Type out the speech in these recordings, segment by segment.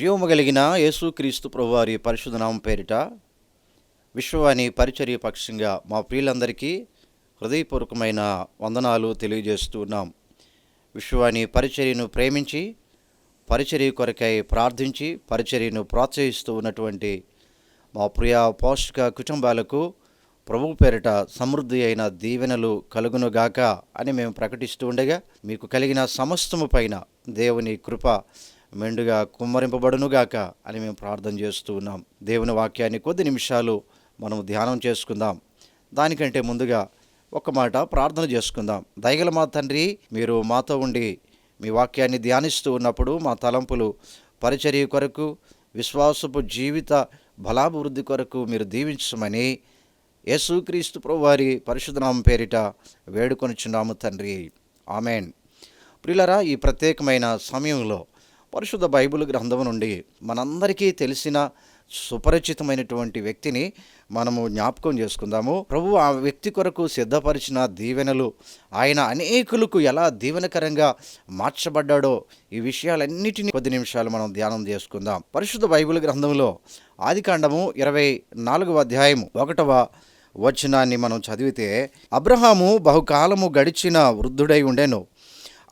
జీవము కలిగిన యేసుక్రీస్తు ప్రభువారి పరిశుధనామం పేరిట విశ్వవాణి పరిచర్య పక్షంగా మా ప్రియులందరికీ హృదయపూర్వకమైన వందనాలు తెలియజేస్తున్నాం విశ్వవాణి పరిచర్యను ప్రేమించి పరిచర్య కొరకై ప్రార్థించి పరిచర్యను ప్రోత్సహిస్తూ ఉన్నటువంటి మా ప్రియ పోషక కుటుంబాలకు ప్రభు పేరిట సమృద్ధి అయిన దీవెనలు కలుగునుగాక అని మేము ప్రకటిస్తూ ఉండగా మీకు కలిగిన సమస్తము పైన దేవుని కృప మెండుగా కుమ్మరింపబడునుగాక అని మేము ప్రార్థన చేస్తూ ఉన్నాం. దేవుని వాక్యాన్ని కొద్ది నిమిషాలు మనం ధ్యానం చేసుకుందాం. దానికంటే ముందుగా ఒక మాట ప్రార్థన చేసుకుందాం. దయగల మా తండ్రి మీరు మాతో ఉండి మీ వాక్యాన్ని ధ్యానిస్తూ ఉన్నప్పుడు మా తలంపులు పరిచర్య కొరకు విశ్వాసపు జీవిత బలాభివృద్ధి కొరకు మీరు దీవించమని యేసుక్రీస్తు ప్రభువారి పరిశుధనామ పేరిట వేడుకొనిచున్నాము తండ్రి. ఆమెన్. ప్రిలరా ఈ ప్రత్యేకమైన సమయంలో పరిశుద్ధ బైబిల్ గ్రంథం నుండి మనందరికీ తెలిసిన సుపరిచితమైనటువంటి వ్యక్తిని మనము జ్ఞాపకం చేసుకుందాము. ప్రభు ఆ వ్యక్తి కొరకు సిద్ధపరిచిన దీవెనలు ఆయన అనేకులకు ఎలా దీవెనకరంగా మార్చబడ్డాడో ఈ విషయాలన్నిటిని కొద్ది నిమిషాలు మనం ధ్యానం చేసుకుందాం. పరిశుద్ధ బైబిల్ గ్రంథంలో ఆదికాండము ఇరవై నాలుగవ అధ్యాయము ఒకటవ వచనాన్ని మనం చదివితే అబ్రహాము బహుకాలము గడిచిన వృద్ధుడై ఉండెను.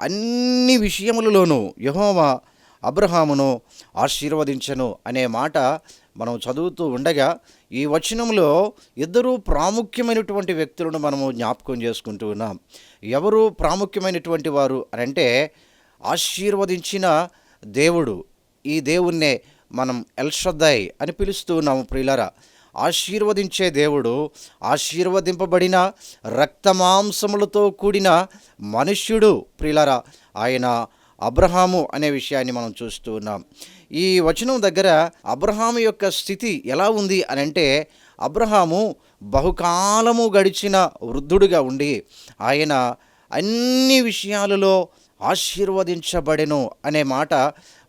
అన్ని విషయములలోనూ యహోవా అబ్రహామును ఆశీర్వదించను అనే మాట మనం చదువుతూ ఉండగా ఈ వచనంలో ఇద్దరు ప్రాముఖ్యమైనటువంటి వ్యక్తులను మనము జ్ఞాపకం చేసుకుంటూ ఉన్నాం. ఎవరు ప్రాముఖ్యమైనటువంటి వారు అని అంటే ఆశీర్వదించిన దేవుడు ఈ దేవుణ్ణే మనం ఎల్షద్దాయ్ అని పిలుస్తూ ఉన్నాము ప్రియులరా. ఆశీర్వదించే దేవుడు ఆశీర్వదింపబడిన రక్తమాంసములతో కూడిన మనుష్యుడు ప్రియులరా. ఆయన అబ్రహాము అనే విషయాన్ని మనం చూస్తూ ఉన్నాం. ఈ వచనం దగ్గర అబ్రహాము యొక్క స్థితి ఎలా ఉంది అని అంటే అబ్రహాము బహుకాలము గడిచిన వృద్ధుడుగా ఉండి ఆయన అన్ని విషయాలలో ఆశీర్వదించబడెను అనే మాట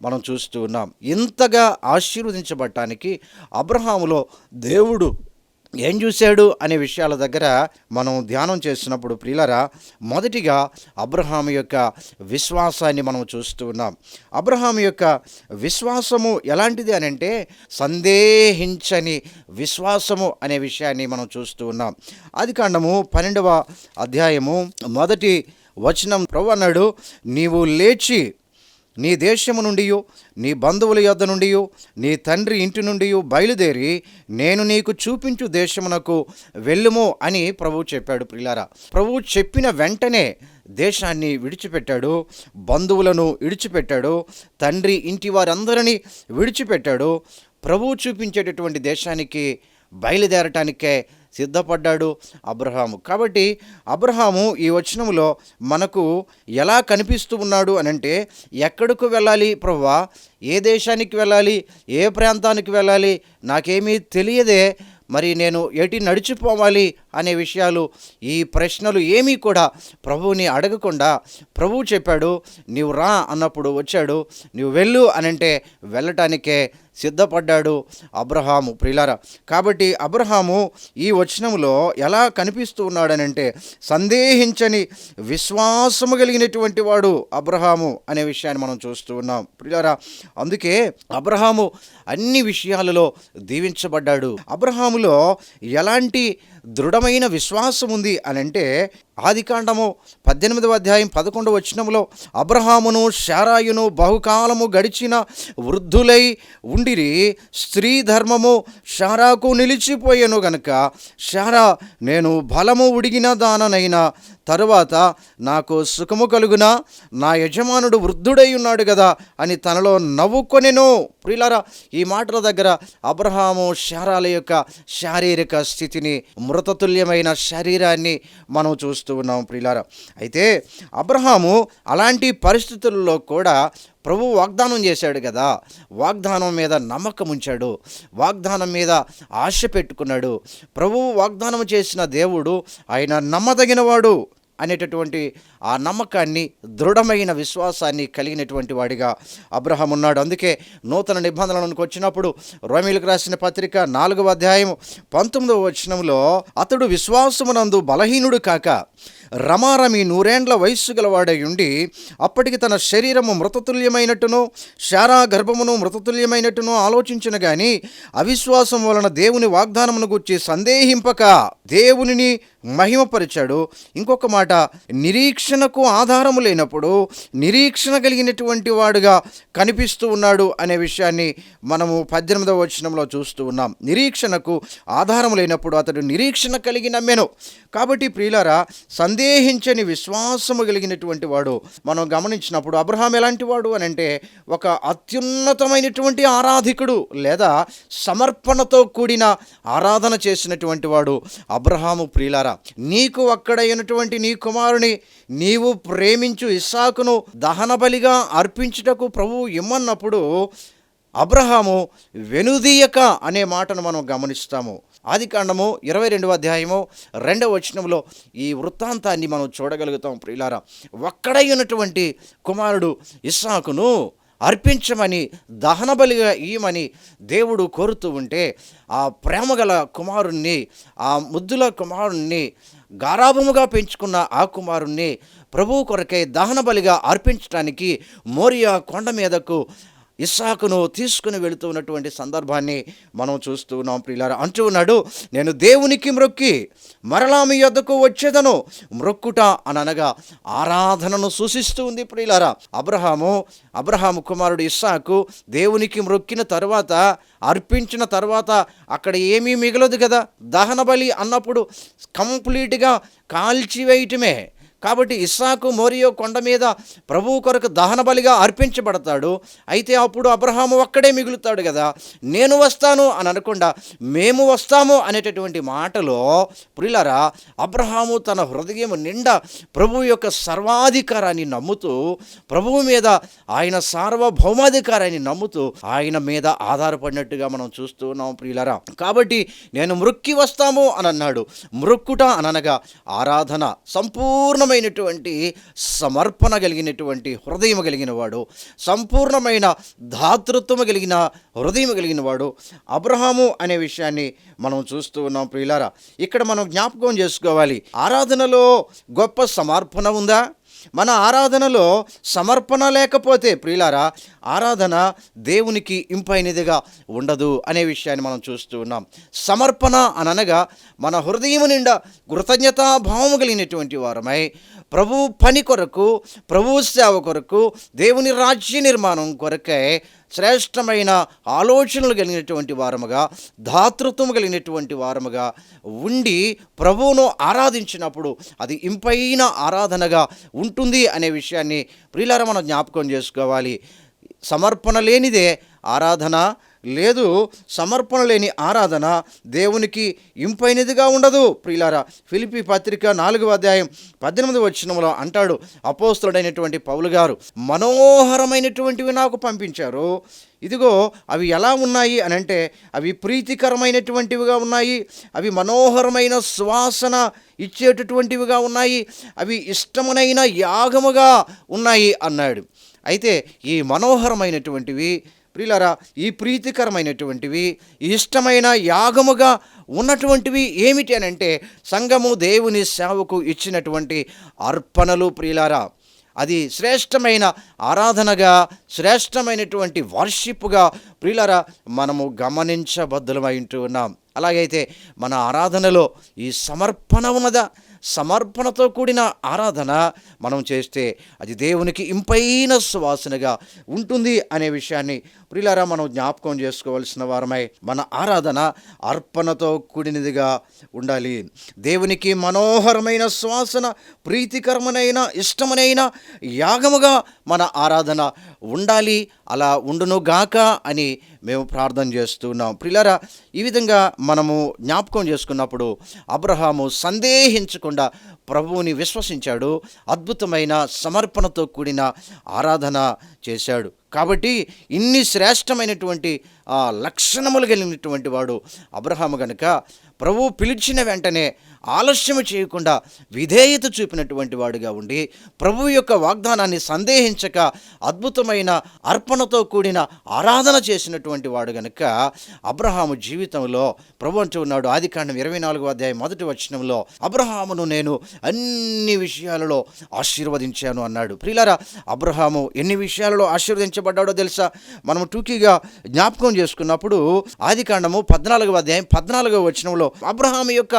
మనం చూస్తూ ఉన్నాం. ఇంతగా ఆశీర్వదించబడటానికి అబ్రహాములో దేవుడు ఏం చూశాడు అనే విషయాల దగ్గర మనం ధ్యానం చేసినప్పుడు ప్రియులరా మొదటిగా అబ్రహాం యొక్క విశ్వాసాన్ని మనం చూస్తూ ఉన్నాం. అబ్రహాం యొక్క విశ్వాసము ఎలాంటిది అని అంటే సందేహించని విశ్వాసము అనే విషయాన్ని మనం చూస్తూ ఉన్నాం. అది కాండము పన్నెండవ అధ్యాయము మొదటి వచనం. ప్రభు అన్నాడు నీవు లేచి నీ దేశము నుండియు నీ బంధువుల యొద్ద నుండియు నీ తండ్రి ఇంటి నుండియు బయలుదేరి నేను నీకు చూపించు దేశమునకు వెళ్ళుము అని ప్రభువు చెప్పాడు ప్రిలారా ప్రభువు చెప్పిన వెంటనే దేశాన్ని విడిచిపెట్టాడు బంధువులను విడిచిపెట్టాడు తండ్రి ఇంటి వారందరినీ విడిచిపెట్టాడు. ప్రభువు చూపించేటటువంటి దేశానికి బయలుదేరటానికే సిద్ధపడ్డాడు అబ్రహాము. కాబట్టి అబ్రహాము ఈ వచనములో మనకు ఎలా కనిపిస్తూ ఉన్నాడు అనంటే ఎక్కడికి వెళ్ళాలి ప్రవ్వా? ఏ దేశానికి వెళ్ళాలి? ఏ ప్రాంతానికి వెళ్ళాలి? నాకేమీ తెలియదే. మరి నేను ఎటు నడిచిపోవాలి అనే విషయాలు ఈ ప్రశ్నలు ఏమీ కూడా ప్రభువుని అడగకుండా ప్రభువు చెప్పాడు నీవు రా అన్నప్పుడు వచ్చాడు నీవు వెళ్ళు అనంటే వెళ్ళటానికే సిద్ధపడ్డాడు అబ్రహాము. ప్రిలార కాబట్టి అబ్రహాము ఈ వచనంలో ఎలా కనిపిస్తూ ఉన్నాడనంటే సందేహించని విశ్వాసము కలిగినటువంటి వాడు అబ్రహాము అనే విషయాన్ని మనం చూస్తూ ఉన్నాం. ప్రిలారా అందుకే అబ్రహాము అన్ని విషయాలలో దీవించబడ్డాడు. అబ్రహాములో ఎలాంటి దృఢమైన విశ్వాసం ఉంది అని అంటే ఆదికాండము పద్దెనిమిదవ అధ్యాయం పదకొండవ వచ్చినములో అబ్రహామును శారాయును బహుకాలము గడిచిన వృద్ధులై ఉండిరి స్త్రీ ధర్మము శారాకు నిలిచిపోయాను గనుక శారా నేను బలము ఉడిగిన దాననైనా తరువాత నాకు సుఖము కలుగున? నా యజమానుడు వృద్ధుడై ఉన్నాడు కదా అని తనలో నవ్వుకొనెను. ప్రిలారా ఈ మాటల దగ్గర అబ్రహాము శారాల యొక్క శారీరక స్థితిని మృ అమృతతుల్యమైన శరీరాన్ని మనం చూస్తూ ఉన్నాం ప్రియులారా. అయితే అబ్రహాము అలాంటి పరిస్థితుల్లో కూడా ప్రభు వాగ్దానం చేశాడు కదా. వాగ్దానం మీద నమ్మకం ఉంచాడు. వాగ్దానం మీద ఆశ పెట్టుకున్నాడు. ప్రభు వాగ్దానం చేసిన దేవుడు ఆయన నమ్మదగినవాడు. అనేటటువంటి ఆ నమ్మకాన్ని దృఢమైన విశ్వాసాన్ని కలిగినటువంటి వాడిగా అబ్రహం ఉన్నాడు. అందుకే నూతన నిబంధనలకు వచ్చినప్పుడు రోమిలకు రాసిన పత్రిక నాలుగవ అధ్యాయం పంతొమ్మిదవ వచనంలో అతడు విశ్వాసమునందు బలహీనుడు కాక రమారమి నూరేండ్ల వయస్సు గలవాడై ఉండి అప్పటికి తన శరీరము మృతతుల్యమైనట్టును శారా గర్భమును మృతతుల్యమైనట్టును ఆలోచించిన గాని అవిశ్వాసం వలన దేవుని వాగ్దానమును గుర్చి సందేహింపక దేవునిని మహిమపరిచాడు. ఇంకొక మాట నిరీక్షణకు ఆధారము లేనప్పుడు నిరీక్షణ కలిగినటువంటి వాడుగా కనిపిస్తూ ఉన్నాడు అనే విషయాన్ని మనము పద్దెనిమిదవ వచనంలో చూస్తూ ఉన్నాం. నిరీక్షణకు ఆధారం లేనప్పుడు అతడు నిరీక్షణ కలిగి నమ్మెను. కాబట్టి ప్రియులారా సందేహించని విశ్వాసము కలిగినటువంటి వాడు మనం గమనించినప్పుడు అబ్రహాం ఎలాంటి వాడు అని అంటే ఒక అత్యున్నతమైనటువంటి ఆరాధికుడు లేదా సమర్పణతో కూడిన ఆరాధన చేసినటువంటి వాడు అబ్రహాము ప్రియులారా. నీకు అక్కడైనటువంటి నీ కుమారుని నీవు ప్రేమించు ఇస్సాకును దహనబలిగా అర్పించుటకు ప్రభువు ఇమ్మన్నప్పుడు అబ్రహాము వెనుదీయక అనే మాటను మనం గమనిస్తాము. ఆది కాండము ఇరవై రెండవ అధ్యాయము రెండవ వచనంలో ఈ వృత్తాంతాన్ని మనం చూడగలుగుతాం ప్రియులారా. ఒక్కడై ఉన్నటువంటి కుమారుడు ఇస్సాకును అర్పించమని దహనబలిగా ఇయ్యమని దేవుడు కోరుతూ ఉంటే ఆ ప్రేమగల కుమారుణ్ణి ఆ ముద్దుల కుమారుణ్ణి గారాభముగా పెంచుకున్న ఆ కుమారుణ్ణి ప్రభువు కొరకై దహన బలిగా అర్పించడానికి మోరియా కొండ మీదకు ఇస్సాకును తీసుకుని వెళుతూ ఉన్నటువంటి సందర్భాన్ని మనం చూస్తూ ఉన్నాం ప్రియులారా. అంటూ ఉన్నాడు నేను దేవునికి మ్రొక్కి మరలా మీ యొద్దకు వచ్చేదను. మ్రొక్కుట అని అనగా ఆరాధనను సూచిస్తూ ఉంది ప్రియులారా. అబ్రహాము అబ్రహాము కుమారుడు ఇస్సాకు దేవునికి మ్రొక్కిన తర్వాత అర్పించిన తర్వాత అక్కడ ఏమీ మిగలదు కదా. దహన బలి అన్నప్పుడు కంప్లీట్గా కాల్చివేయటమే. కాబట్టి ఇస్సాకు మోరియో కొండ మీద ప్రభువు కొరకు దహన బలిగా అర్పించబడతాడు. అయితే అప్పుడు అబ్రహాము ఒక్కడే మిగులుతాడు కదా. నేను వస్తాను అని అనకుండా మేము వస్తాము అనేటటువంటి మాటలో ప్రిలరా అబ్రహాము తన హృదయం నిండా ప్రభువు యొక్క సర్వాధికారాన్ని నమ్ముతూ ప్రభువు మీద ఆయన సార్వభౌమాధికారాన్ని నమ్ముతూ ఆయన మీద ఆధారపడినట్టుగా మనం చూస్తూ ఉన్నాం ప్రియులరా. కాబట్టి నేను మృక్కి వస్తాము అని అన్నాడు. మృక్కుట అనగా ఆరాధన సంపూర్ణమైనటువంటి సమర్పణ కలిగినటువంటి హృదయం కలిగిన వాడు సంపూర్ణమైన ధాతృత్వము కలిగిన హృదయం కలిగిన వాడు అబ్రహాము అనే విషయాన్ని మనం చూస్తూ ఉన్నాం ప్రియులారా. ఇక్కడ మనం జ్ఞాపకం చేసుకోవాలి. ఆరాధనలో గొప్ప సమర్పణ ఉందా? మన ఆరాధనలో సమర్పణ లేకపోతే ప్రియులారా ఆరాధన దేవునికి ఇంపైనదిగా ఉండదు అనే విషయాన్ని మనం చూస్తూ ఉన్నాం. సమర్పణ అనగా మన హృదయం నిండా కృతజ్ఞతా భావము కలిగినటువంటి వారమై ప్రభు పని కొరకు ప్రభు సేవ కొరకు దేవుని రాజ్య నిర్మాణం కొరకై శ్రేష్టమైన ఆలోచనలు కలిగినటువంటి వారముగా ధాతృత్వం కలిగినటువంటి వారముగా ఉండి ప్రభువును ఆరాధించినప్పుడు అది ఇంపైన ఆరాధనగా ఉంటుంది అనే విషయాన్ని ప్రియులారా మనం జ్ఞాపకం చేసుకోవాలి. సమర్పణ లేనిదే ఆరాధన లేదు సమర్పణ లేని ఆరాధన దేవునికి ఇంపైనదిగా ఉండదు. ప్రియులారా ఫిలిపి పత్రిక నాలుగవ అధ్యాయం పద్దెనిమిది వచ్చినంలో అంటాడు అపోస్తుడైనటువంటి పౌలు గారు మనోహరమైనటువంటివి నాకు పంపించారు. ఇదిగో అవి ఎలా ఉన్నాయి? అని అంటే అవి ప్రీతికరమైనటువంటివిగా ఉన్నాయి. అవి మనోహరమైన సువాసన ఇచ్చేటటువంటివిగా ఉన్నాయి. అవి ఇష్టమునైన యాగముగా ఉన్నాయి అన్నాడు. అయితే ఈ మనోహరమైనటువంటివి ప్రియులారా ఈ ప్రీతికరమైనటువంటివి ఇష్టమైన యాగముగా ఉన్నటువంటివి ఏమిటి అని అంటే సంఘము దేవుని సేవకు ఇచ్చినటువంటి అర్పణలు ప్రియులారా. అది శ్రేష్టమైన ఆరాధనగా శ్రేష్టమైనటువంటి వర్షిప్గా ప్రియులారా మనము గమనించబద్దులమై ఉంటూ ఉన్నాం. అలాగైతే మన ఆరాధనలో ఈ సమర్పణ ఉన్నదా? సమర్పణతో కూడిన ఆరాధన మనం చేస్తే అది దేవునికి ఇంపైన సువాసనగా ఉంటుంది అనే విషయాన్ని ప్రిలారా మనం జ్ఞాపకం చేసుకోవాల్సిన వారమై మన ఆరాధన అర్పణతో కూడినదిగా ఉండాలి. దేవునికి మనోహరమైన సువాసన ప్రీతికరమైన ఇష్టమైన యాగముగా మన ఆరాధన ఉండాలి. అలా ఉండునుగాక అని మేము ప్రార్థన చేస్తున్నాం ప్రిలరా ఈ విధంగా మనము జ్ఞాపకం చేసుకున్నప్పుడు అబ్రహాము సందేహించకుండా ప్రభువుని విశ్వసించాడు అద్భుతమైన సమర్పణతో కూడిన ఆరాధన చేశాడు. కాబట్టి ఇన్ని శ్రేష్టమైనటువంటి ఆ లక్షణములు కలిగినటువంటి వాడు అబ్రహాము గనుక ప్రభువు పిలిచిన వెంటనే ఆలస్యం చేయకుండా విధేయత చూపినటువంటి వాడుగా ఉండి ప్రభు యొక్క వాగ్దానాన్ని సందేహించక అద్భుతమైన అర్పణతో కూడిన ఆరాధన చేసినటువంటి వాడు గనుక అబ్రహాము జీవితంలో ప్రభు అంటూ ఉన్నాడు ఆది కాండం ఇరవై నాలుగో అధ్యాయం మొదటి వచనంలో అబ్రహామును నేను అన్ని విషయాలలో ఆశీర్వదించాను అన్నాడు. ప్రియులారా అబ్రహాము ఎన్ని విషయాలలో ఆశీర్వదించబడ్డాడో తెలుసా? మనం టూకీగా జ్ఞాపకం చేసుకున్నప్పుడు ఆది కాండము పద్నాలుగవ అధ్యాయం పద్నాలుగవ వచనంలో అబ్రహాము యొక్క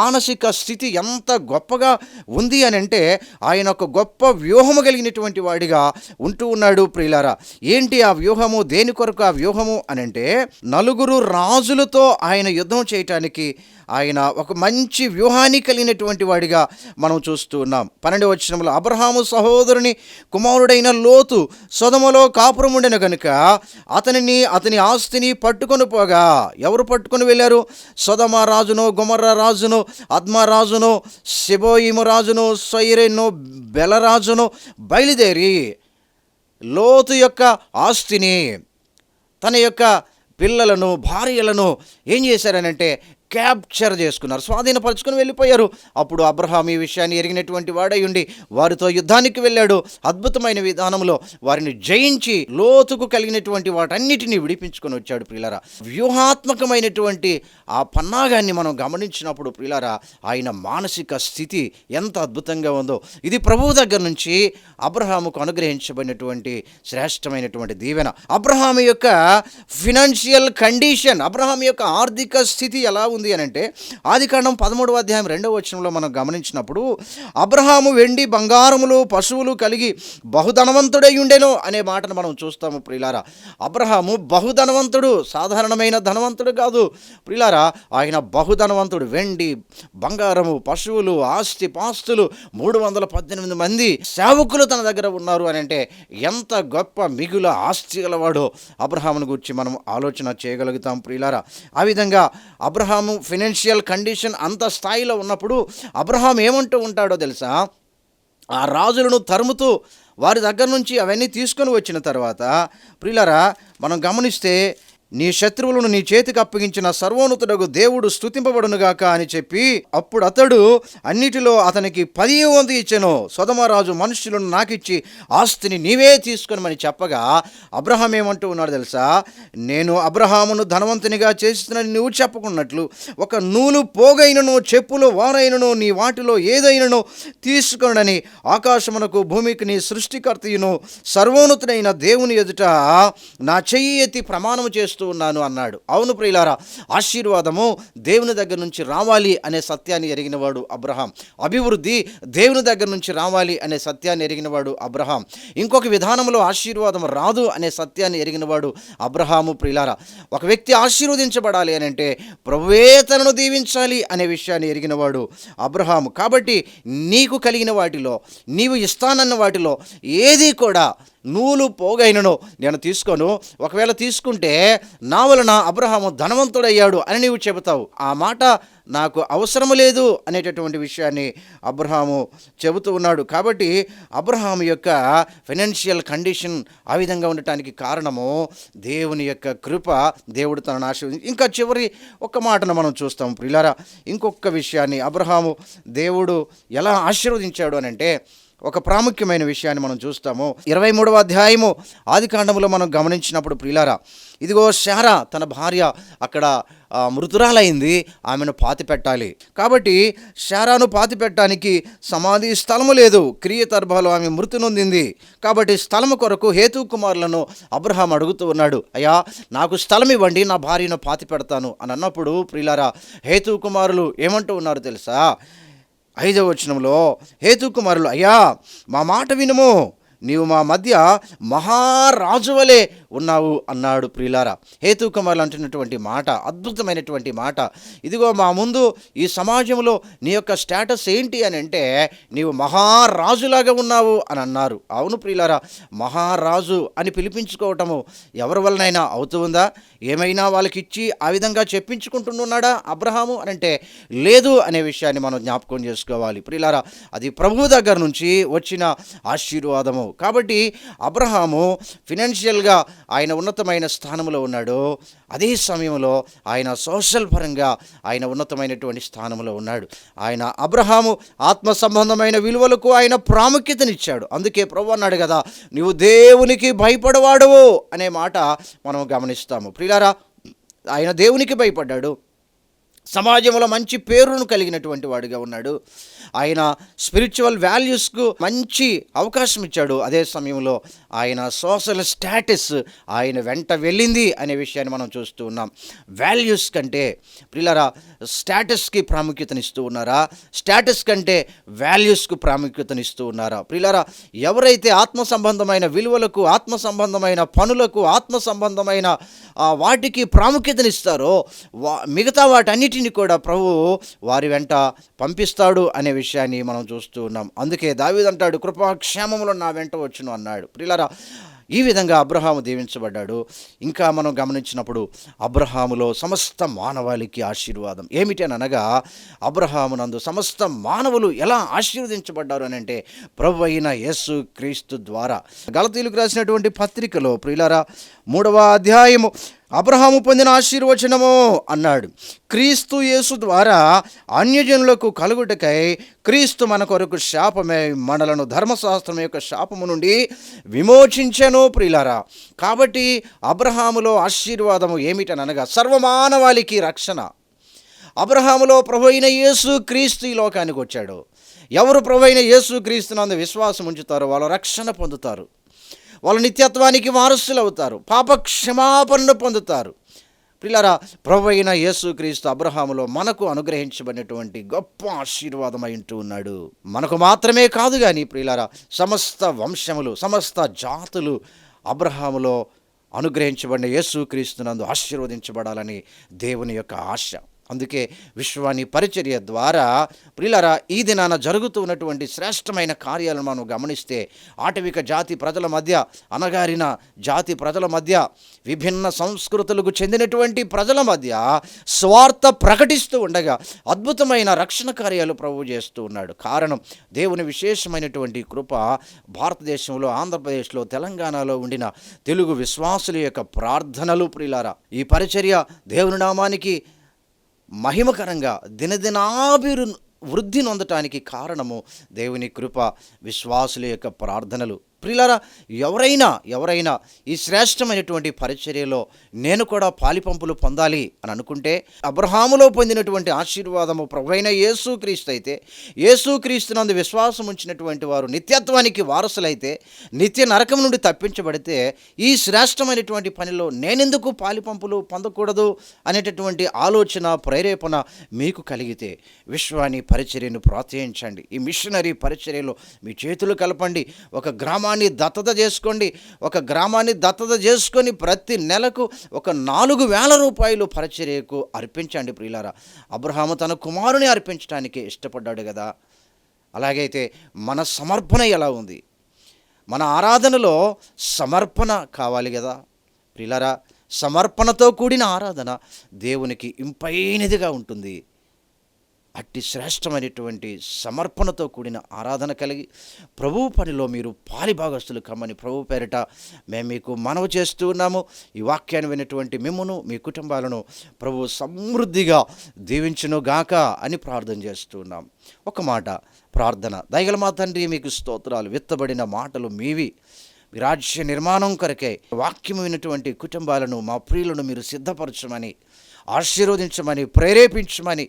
మానసిక స్థితి ఎంత గొప్పగా ఉంది అని అంటే ఆయన ఒక గొప్ప వ్యూహము కలిగినటువంటి వాడిగా ఉంటూ ఉన్నాడు ప్రియులారా. ఏంటి ఆ వ్యూహము? దేని కొరకు ఆ వ్యూహము అని అంటే నలుగురు రాజులతో ఆయన యుద్ధం చేయటానికి ఆయన ఒక మంచి వ్యూహాన్ని కలిగినటువంటి వాడిగా మనం చూస్తూ ఉన్నాం. పన్నెండు వచనంలో అబ్రహాము సహోదరుని కుమారుడైన లోతు సదమలో కాపురముండెను కనుక అతనిని అతని ఆస్తిని పట్టుకొని పోగా ఎవరు పట్టుకొని వెళ్ళారు? సొదమ రాజును గుమర్ర రాజును అద్మ రాజును శిబోయిము రాజును సైరెను బెలరాజును బయలుదేరి లోతు యొక్క ఆస్తిని తన యొక్క పిల్లలను భార్యలను ఏం చేశారనంటే క్యాప్చర్ చేసుకున్నారు స్వాధీనపరచుకుని వెళ్ళిపోయారు. అప్పుడు అబ్రహాం ఈ విషయాన్ని ఎరిగినటువంటి వాడై ఉండి వారితో యుద్ధానికి వెళ్ళాడు. అద్భుతమైన విధానంలో వారిని జయించి లోతుకు కలిగినటువంటి వాటన్నిటిని విడిపించుకొని వచ్చాడు ప్రియులరా. వ్యూహాత్మకమైనటువంటి ఆ పన్నాగాన్ని మనం గమనించినప్పుడు ప్రియులరా ఆయన మానసిక స్థితి ఎంత అద్భుతంగా ఉందో. ఇది ప్రభువు దగ్గర నుంచి అబ్రహాముకు అనుగ్రహించబడినటువంటి శ్రేష్టమైనటువంటి దీవెన. అబ్రహాం యొక్క ఫినాన్షియల్ కండిషన్ అబ్రహాం యొక్క ఆర్థిక స్థితి ఎలా ఉంది అని అంటే ఆది కాండం పదమూడవ అధ్యాయం రెండవ వచనంలో మనం గమనించినప్పుడు అబ్రహాము వెండి బంగారములు పశువులు కలిగి బహుధనవంతుడై ఉండెను అనే మాటను మనం చూస్తాము ప్రిలారా అబ్రహాము బహుధనవంతుడు సాధారణమైన ధనవంతుడు కాదు. ప్రిలారా ఆయన బహుధనవంతుడు వెండి బంగారము పశువులు ఆస్తి పాస్తులు మూడు వందల పద్దెనిమిది మంది సేవకులు తన దగ్గర ఉన్నారు అని అంటే ఎంత గొప్ప మిగుల ఆస్తి గలవాడో అబ్రహామును గురించి మనం ఆలోచన చేయగలుగుతాం ప్రియులారా. ఆ విధంగా అబ్రహాము ఫినాన్షియల్ కండిషన్ అంత స్థాయిలో ఉన్నప్పుడు అబ్రహాం ఏమంటూ ఉంటాడో తెలుసా? ఆ రాజులను తరుముతూ వారి దగ్గర నుంచి అవన్నీ తీసుకొని వచ్చిన తర్వాత ప్రియులరా మనం గమనిస్తే నీ శత్రువులను నీ చేతికి అప్పగించిన సర్వోన్నతుడగు దేవుడు స్తుతింపబడునుగాక అని చెప్పి అప్పుడు అతడు అన్నిటిలో అతనికి పది వంతు ఇచ్చెను. సొదమరాజు మనుషులను నాకిచ్చి ఆస్తిని నీవే తీసుకునమని చెప్పగా అబ్రహాం ఏమంటూ ఉన్నాడు తెలుసా? నేను అబ్రహామును ధనవంతునిగా చేస్తున్నాను నువ్వు చెప్పకున్నట్లు ఒక నూలు పోగైనను చెప్పులు వారైనను నీ వాటిలో ఏదైనను తీసుకొనని ఆకాశమునకు భూమికి నీ సృష్టికర్తయును సర్వోన్నతుడైన దేవుని ఎదుట నా చెయ్యి ఎత్తి ప్రమాణం చేస్తూ ఉన్నాను అన్నాడు. అవును ప్రియులారా ఆశీర్వాదము దేవుని దగ్గర నుంచి రావాలి అనే సత్యాన్ని ఎరిగినవాడు అబ్రహాం. అభివృద్ధి దేవుని దగ్గర నుంచి రావాలి అనే సత్యాన్ని ఎరిగినవాడు అబ్రహాం. ఇంకొక విధానంలో ఆశీర్వాదం రాదు అనే సత్యాన్ని ఎరిగినవాడు అబ్రహాము ప్రియులారా. ఒక వ్యక్తి ఆశీర్వదించబడాలి అని అంటే ప్రభువే తనను దీవించాలి అనే విషయాన్ని ఎరిగినవాడు అబ్రహాము. కాబట్టి నీకు కలిగిన వాటిలో నీవు ఇస్తానన్న వాటిలో ఏది కూడా నూలు పోగైనను నేను తీసుకోను. ఒకవేళ తీసుకుంటే నా వలన అబ్రహాము ధనవంతుడయ్యాడు అని నీవు చెబుతావు. ఆ మాట నాకు అవసరము లేదు అనేటటువంటి విషయాన్ని అబ్రహాము చెబుతూ ఉన్నాడు. కాబట్టి అబ్రహాము యొక్క ఫైనాన్షియల్ కండిషన్ ఆ విధంగా ఉండటానికి కారణము దేవుని యొక్క కృప దేవుడు తనను ఆశీర్వదించి. ఇంకా చివరి ఒక్క మాటను మనం చూస్తాం. ప్రిలారా ఇంకొక విషయాన్ని అబ్రహాము దేవుడు ఎలా ఆశీర్వదించాడు అని అంటే ఒక ప్రాముఖ్యమైన విషయాన్ని మనం చూస్తాము. ఇరవై మూడవ అధ్యాయము ఆది కాండములో మనం గమనించినప్పుడు ప్రియులారా ఇదిగో శారా తన భార్య అక్కడ మృతురాలైంది ఆమెను పాతి పెట్టాలి కాబట్టి శారాను పాతి పెట్టడానికి సమాధి స్థలము లేదు. క్రియతర్భలో ఆమె మృతి నొందింది. కాబట్టి స్థలము కొరకు హేతు కుమారులను అబ్రహాం అడుగుతూ ఉన్నాడు అయ్యా నాకు స్థలం ఇవ్వండి నా భార్యను పాతి పెడతాను అని అన్నప్పుడు ప్రియులారా హేతు కుమారులు ఏమంటూ ఉన్నారు తెలుసా? ఐదవ వచనంలో హేతుకుమారులు అయ్యా మా మాట వినుము. నీవు మా మధ్య మహారాజు వలె ఉన్నావు అన్నాడు ప్రియులారా. హేతుకుమారులు అంటున్నటువంటి మాట అద్భుతమైనటువంటి మాట. ఇదిగో మా ముందు ఈ సమాజంలో నీ యొక్క స్టేటస్ ఏంటి అని అంటే నీవు మహారాజులాగా ఉన్నావు అని అన్నారు. అవును ప్రియులారా మహారాజు అని పిలిపించుకోవటము ఎవరి వలనైనా అవుతుందా? ఉందా ఏమైనా వాళ్ళకి ఇచ్చి ఆ విధంగా చెప్పించుకుంటున్నాడా అబ్రహాము అని అంటే లేదు అనే విషయాన్ని మనం జ్ఞాపకం చేసుకోవాలి. ప్రియులారా అది ప్రభువు దగ్గర నుంచి వచ్చిన ఆశీర్వాదము. కాబట్టి అబ్రహాము ఫినాన్షియల్గా ఆయన ఉన్నతమైన స్థానంలో ఉన్నాడో అదే సమయంలో ఆయన సోషల్ పరంగా ఆయన ఉన్నతమైనటువంటి స్థానంలో ఉన్నాడు. ఆయన అబ్రహాము ఆత్మ సంబంధమైన విలువలకు ఆయన ప్రాముఖ్యతనిచ్చాడు. అందుకే ప్రభు అన్నాడు కదా నీవు దేవునికి భయపడవాడవు అనే మాట మనం గమనిస్తాము. ప్రియులారా ఆయన దేవునికి భయపడ్డాడు. సమాజంలో మంచి పేరును కలిగినటువంటి వాడిగా ఉన్నాడు. ఆయన స్పిరిచువల్ వాల్యూస్కు మంచి అవకాశం ఇచ్చాడు. అదే సమయంలో ఆయన సోషల్ స్టేటస్ ఆయన వెంట వెళ్ళింది అనే విషయాన్ని మనం చూస్తూ ఉన్నాం. వాల్యూస్ కంటే పిల్లరా స్టేటస్కి ప్రాముఖ్యతనిస్తూ ఉన్నారా? స్టేటస్ కంటే వాల్యూస్కు ప్రాముఖ్యతనిస్తూ ఉన్నారా? పిల్లరా ఎవరైతే ఆత్మ సంబంధమైన విలువలకు ఆత్మ సంబంధమైన పనులకు ఆత్మ సంబంధమైన వాటికి ప్రాముఖ్యతనిస్తారో వా మిగతా వీటిని కూడా ప్రభు వారి వెంట పంపిస్తాడు అనే విషయాన్ని మనం చూస్తూ ఉన్నాం. అందుకే దావిదంటాడు కృపాక్షేమములో నా వెంట వచ్చును అన్నాడు. ప్రిలరా ఈ విధంగా అబ్రహాము దీవించబడ్డాడు. ఇంకా మనం గమనించినప్పుడు అబ్రహాములో సమస్త మానవాళికి ఆశీర్వాదం. ఏమిటి అని అనగా అబ్రహామునందు సమస్త మానవులు ఎలా ఆశీర్వదించబడ్డారు అని అంటే ప్రభు అయిన యేసు క్రీస్తు ద్వారా. గలతీలకు రాసినటువంటి పత్రికలో ప్రియులారా మూడవ అధ్యాయము అబ్రహాము పొందిన ఆశీర్వచనము అన్నాడు. క్రీస్తు యేసు ద్వారా అన్యజనులకు కలుగుటకై క్రీస్తు మన కొరకు శాపమే మనలను ధర్మశాస్త్రం యొక్క శాపము నుండి విమోచించెను ప్రియులారా. కాబట్టి అబ్రహాములో ఆశీర్వాదము ఏమిటనగా సర్వమానవాళికి రక్షణ. అబ్రహాములో ప్రభు అయిన యేసు క్రీస్తు ఈ లోకానికి వచ్చాడు. ఎవరు ప్రభు అయిన యేసు క్రీస్తునందు విశ్వాసం ఉంచుతారో వాళ్ళు రక్షణ పొందుతారు. వాళ్ళు నిత్యత్వానికి వారసులు అవుతారు పాప క్షమాపణను పొందుతారు. పిల్లరా ప్రభు అయిన యేసుక్రీస్తు అబ్రహాములో మనకు అనుగ్రహించబడినటువంటి గొప్ప ఆశీర్వాదం అయింటూ ఉన్నాడు. మనకు మాత్రమే కాదు కానీ ప్రియులారా సమస్త వంశములు సమస్త జాతులు అబ్రహాములో అనుగ్రహించబడిన యేసుక్రీస్తునందు ఆశీర్వదించబడాలని దేవుని యొక్క ఆశ. అందుకే విశ్వాని పరిచర్య ద్వారా ప్రిలరా ఈ దినాన జరుగుతూ ఉన్నటువంటి శ్రేష్టమైన కార్యాలను మనం గమనిస్తే ఆటవిక జాతి ప్రజల మధ్య అనగారిన జాతి ప్రజల మధ్య విభిన్న సంస్కృతులకు చెందినటువంటి ప్రజల మధ్య స్వార్థ ప్రకటిస్తూ ఉండగా అద్భుతమైన రక్షణ కార్యాలు ప్రభు చేస్తూ ఉన్నాడు. కారణం దేవుని విశేషమైనటువంటి కృప భారతదేశంలో ఆంధ్రప్రదేశ్లో తెలంగాణలో ఉండిన తెలుగు విశ్వాసుల యొక్క ప్రార్థనలు ప్రిలారా. ఈ పరిచర్య దేవుని నామానికి మహిమకరంగా దినదినాభిరు వృద్ధి నొందటానికి కారణము దేవుని కృప విశ్వాసుల యొక్క ప్రార్థనలు. ప్రియులారా ఎవరైనా ఎవరైనా ఈ శ్రేష్టమైనటువంటి పరిచర్యలో నేను కూడా పాలిపంపులు పొందాలి అని అనుకుంటే అబ్రహాములో పొందినటువంటి ఆశీర్వాదము ప్రభువైన యేసుక్రీస్తు అయితే యేసుక్రీస్తునందు విశ్వాసం ఉంచినటువంటి వారు నిత్యత్వానికి వారసులైతే నిత్య నరకం నుండి తప్పించబడితే ఈ శ్రేష్టమైనటువంటి పనిలో నేనెందుకు పాలిపంపులు పొందకూడదు అనేటటువంటి ఆలోచన ప్రేరేపణ మీకు కలిగితే విశ్వాని పరిచర్యను ప్రోత్సహించండి. ఈ మిషనరీ పరిచర్యలో మీ చేతులు కలపండి. ఒక గ్రామాన్ని దత్తత చేసుకోండి. ఒక గ్రామాన్ని దత్తత చేసుకొని ప్రతి నెలకు ఒక నాలుగు వేల రూపాయలు పరిచర్యకు అర్పించండి ప్రియులారా. అబ్రహాము తన కుమారుని అర్పించడానికి ఇష్టపడ్డాడు కదా. అలాగైతే మన సమర్పణ ఎలా ఉంది? మన ఆరాధనలో సమర్పణ కావాలి కదా. ప్రియులారా సమర్పణతో కూడిన ఆరాధన దేవునికి ఇంపైనదిగా ఉంటుంది. అట్టి శ్రేష్టమైనటువంటి సమర్పణతో కూడిన ఆరాధన కలిగి ప్రభు పనిలో మీరు పాలిభాగస్తులు కమ్మని ప్రభు పేరిట మేము మీకు మనవి చేస్తూ ఉన్నాము. ఈ వాక్యాన్ని వినటువంటి మిమ్మును మీ కుటుంబాలను ప్రభు సమృద్ధిగా దీవించును గాక అని ప్రార్థన చేస్తూ ఉన్నాం. ఒక మాట ప్రార్థన. దయగల మా తండ్రి మీకు స్తోత్రాలు. విత్తబడిన మాటలు మీవి. రాజ్య నిర్మాణం కొరకే వాక్యమైనటువంటి కుటుంబాలను మా ప్రియులను మీరు సిద్ధపరచమని ఆశీర్వదించమని ప్రేరేపించమని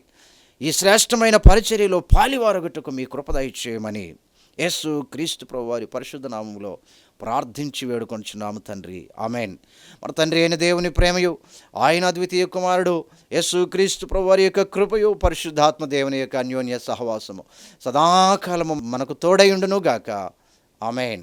ఈ శ్రేష్టమైన పరిచర్యలో పాలివారగుటకు మీ కృపదయచేయమని యేసు క్రీస్తు ప్రభు వారి పరిశుద్ధ నామంలో ప్రార్థించి వేడుకొంచున్నాము తండ్రి. ఆమెన్. మన తండ్రి అయిన దేవుని ప్రేమయు ఆయన అద్వితీయ కుమారుడు యేసు క్రీస్తు ప్రభు వారి యొక్క కృపయు పరిశుద్ధాత్మ దేవుని యొక్క అన్యోన్య సహవాసము సదాకాలము మనకు తోడయుండును గాక ఆమెన్.